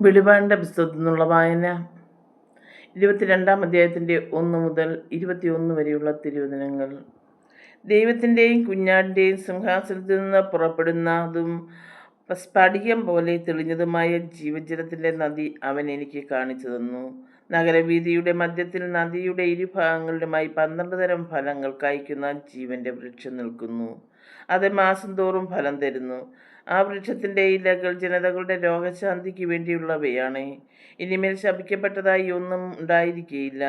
വെളിപാടിന്റെ പുസ്തകത്തിൽ നിന്നുള്ള വായന. ഇരുപത്തിരണ്ടാം അധ്യായത്തിന്റെ ഒന്ന് മുതൽ ഇരുപത്തിയൊന്ന് വരെയുള്ള തിരുവചനങ്ങൾ. ദൈവത്തിന്റെയും കുഞ്ഞാടിന്റെയും സിംഹാസനത്തിൽ നിന്ന് പുറപ്പെടുന്നതും സ്ഫടികം പോലെ തെളിഞ്ഞതുമായ ജീവജലത്തിന്റെ നദി അവൻ എനിക്ക് കാണിച്ചു തന്നു. നഗരവീതിയുടെ മധ്യത്തിൽ നദിയുടെ ഇരുഭാഗങ്ങളിലുമായി പന്ത്രണ്ട് തരം ഫലങ്ങൾ കായ്ക്കുന്ന ജീവന്റെ വൃക്ഷം നിൽക്കുന്നു. അത് മാസം തോറും ഫലം തരുന്നു. ആ വൃക്ഷത്തിന്റെ ഇലകൾ ജനതകളുടെ രോഗശാന്തിക്ക് വേണ്ടിയുള്ളവയാണ്. ഇനിമേൽ ശപിക്കപ്പെട്ടതായി ഒന്നും ഉണ്ടായിരിക്കുകയില്ല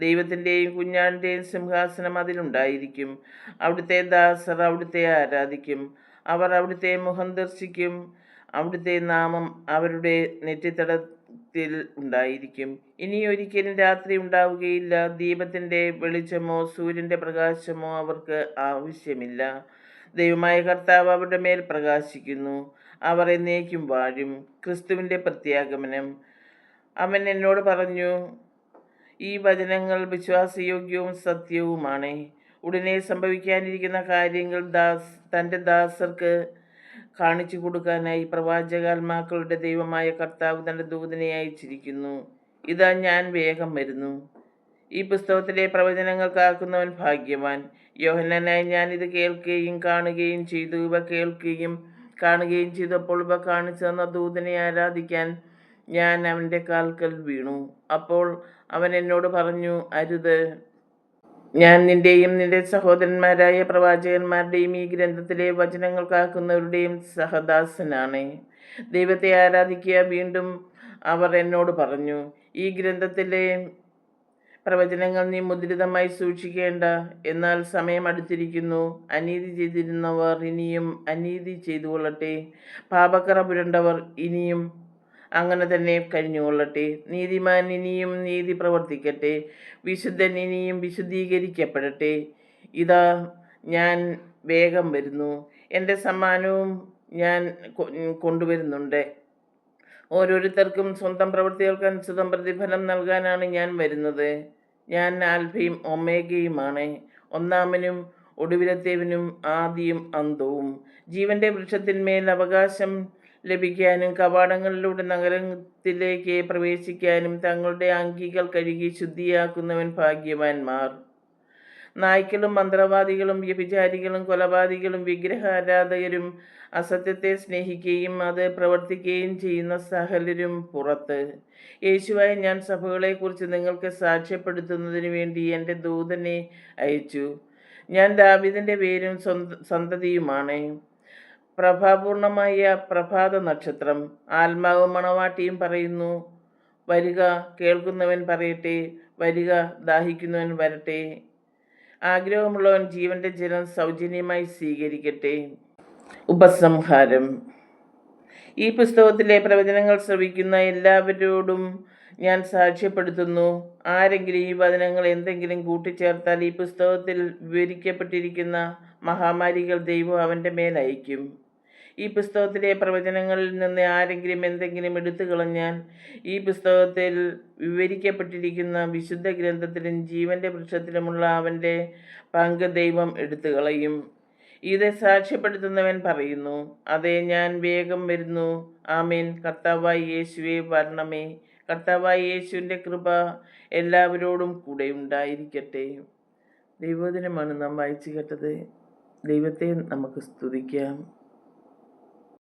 ദൈവത്തിന്റെയും കുഞ്ഞാടിന്റെയും സിംഹാസനം അതിലുണ്ടായിരിക്കും. അവിടുത്തെ ദാസർ അവിടുത്തെ ആരാധിക്കും. അവർ അവിടുത്തെ മുഖം ദർശിക്കും. അവിടുത്തെ നാമം അവരുടെ നെറ്റിത്തടത്തിൽ ഉണ്ടായിരിക്കും. ഇനി ഒരിക്കലും രാത്രി ഉണ്ടാവുകയില്ല. ദീപത്തിന്റെ വെളിച്ചമോ സൂര്യന്റെ പ്രകാശമോ അവർക്ക് ആവശ്യമില്ല. ദൈവമായ കർത്താവ് അവരുടെ മേൽ പ്രകാശിക്കുന്നു. അവർ എന്നേക്കും വാഴും. ക്രിസ്തുവിന്റെ പ്രത്യാഗമനം. അവൻ എന്നോട് പറഞ്ഞു ഈ വചനങ്ങൾ വിശ്വാസയോഗ്യവും സത്യവുമാണ്. ഉടനെ സംഭവിക്കാനിരിക്കുന്ന കാര്യങ്ങൾ ദാസ് തന്റെ ദാസർക്ക് കാണിച്ചു കൊടുക്കാനായി പ്രവാചകാത്മാക്കളുടെ ദൈവമായ കർത്താവ് തന്റെ ദൂതനെ അയച്ചിരിക്കുന്നു. ഇതാ ഞാൻ വേഗം വരുന്നു. ഈ പുസ്തകത്തിലെ പ്രവചനങ്ങൾ കാക്കുന്നവൻ ഭാഗ്യവാൻ. യോഹനനായി ഞാനിത് കേൾക്കുകയും കാണുകയും ചെയ്തു. ഇവ കേൾക്കുകയും കാണുകയും ചെയ്തപ്പോൾ ഇവ കാണിച്ചു തന്ന ദൂതനെ ആരാധിക്കാൻ ഞാൻ അവന്റെ കാൽക്കൽ വീണു. അപ്പോൾ അവൻ എന്നോട് പറഞ്ഞു അരുത്. ഞാൻ നിന്റെയും നിന്റെ സഹോദരന്മാരായ പ്രവാചകന്മാരുടെയും ഈ ഗ്രന്ഥത്തിലെ വചനങ്ങൾ കാക്കുന്നവരുടെയും സഹദാസനാണ്. ദൈവത്തെ ആരാധിക്കുക വീണ്ടും അവർ എന്നോട് പറഞ്ഞു. ഈ ഗ്രന്ഥത്തിലെ പ്രവചനങ്ങൾ നീ മുദ്രിതമായി സൂക്ഷിക്കേണ്ട. എന്നാൽ സമയം അടുത്തിരിക്കുന്നു. അനീതി ചെയ്തിരുന്നവർ ഇനിയും അനീതി ചെയ്തു കൊള്ളട്ടെ പാപക്കറ പുരണ്ടവർ ഇനിയും അങ്ങനെ തന്നെ കഴിഞ്ഞുകൊള്ളട്ടെ. നീതിമാൻ ഇനിയും നീതി പ്രവർത്തിക്കട്ടെ. വിശുദ്ധൻ ഇനിയും വിശുദ്ധീകരിക്കപ്പെടട്ടെ. ഇതാ ഞാൻ വേഗം വരുന്നു. എന്റെ സമ്മാനവും ഞാൻ കൊണ്ടുവരുന്നുണ്ട്. ഓരോരുത്തർക്കും സ്വന്തം പ്രവൃത്തികൾക്ക് അനുസൃതം പ്രതിഫലം നൽകാനാണ് ഞാൻ വരുന്നത്. ഞാൻ ആൽഫയും ഒമേഗയുമാണ്. ഒന്നാമനും ഒടുവിലത്തേവനും ആദിയും അന്തവും ജീവന്റെ വൃക്ഷത്തിന്മേൽ അവകാശം ലഭിക്കാനും കവാടങ്ങളിലൂടെ നഗരത്തിലേക്ക് പ്രവേശിക്കാനും തങ്ങളുടെ അങ്കികൾ കഴുകി ശുദ്ധിയാക്കുന്നവൻ ഭാഗ്യവാന്മാർ. നായ്ക്കളും മന്ത്രവാദികളും വ്യഭിചാരികളും കൊലപാതകളും വിഗ്രഹാരാധകരും അസത്യത്തെ സ്നേഹിക്കുകയും അത് പ്രവർത്തിക്കുകയും ചെയ്യുന്ന സഹലരും പുറത്ത്. യേശുവായ ഞാൻ സഭകളെക്കുറിച്ച് നിങ്ങൾക്ക് സാക്ഷ്യപ്പെടുത്തുന്നതിന് വേണ്ടി എന്റെ ദൂതനെ അയച്ചു. ഞാൻ ദാവിദിന്റെ പേരും സന്തതിയുമാണ്. പ്രഭാപൂർണമായ പ്രഭാത നക്ഷത്രം. ആത്മാവും മണവാട്ടിയും പറയുന്നു വരിക കേൾക്കുന്നവൻ പറയട്ടെ വരിക ദാഹിക്കുന്നവൻ വരട്ടെ ആഗ്രഹമുള്ളവൻ ജീവന്റെ ജലം സൗജന്യമായി സ്വീകരിക്കട്ടെ. ഉപസംഹാരം. ഈ പുസ്തകത്തിലെ പ്രവചനങ്ങൾ ശ്രവിക്കുന്ന എല്ലാവരോടും ഞാൻ സാക്ഷ്യപ്പെടുത്തുന്നു. ആരെങ്കിലും ഈ വചനങ്ങൾ എന്തെങ്കിലും കൂട്ടിച്ചേർത്താൽ ഈ പുസ്തകത്തിൽ വിവരിക്കപ്പെട്ടിരിക്കുന്ന മഹാമാരികൾ ദൈവം അവന്റെ മേലയക്കും ഈ പുസ്തകത്തിലെ പ്രവചനങ്ങളിൽ നിന്ന് ആരെങ്കിലും എന്തെങ്കിലും എടുത്തു കളഞ്ഞാൽ ഈ പുസ്തകത്തിൽ വിവരിക്കപ്പെട്ടിരിക്കുന്ന വിശുദ്ധ ഗ്രന്ഥത്തിലും ജീവന്റെ വൃക്ഷത്തിലുമുള്ള അവന്റെ പങ്ക് ദൈവം എടുത്തു കളയും. ഇത് സാക്ഷ്യപ്പെടുത്തുന്നവൻ പറയുന്നു അതെ ഞാൻ വേഗം വരുന്നു. ആമേൻ. കർത്താവായി യേശുവെ വരണമേ. കർത്താവായി യേശുവിന്റെ കൃപ എല്ലാവരോടും കൂടെ ഉണ്ടായിരിക്കട്ടെ. ദൈവദിനമാണ് നാം വായിച്ചു കേട്ടത്. ദൈവത്തെ നമുക്ക് സ്തുതിക്കാം.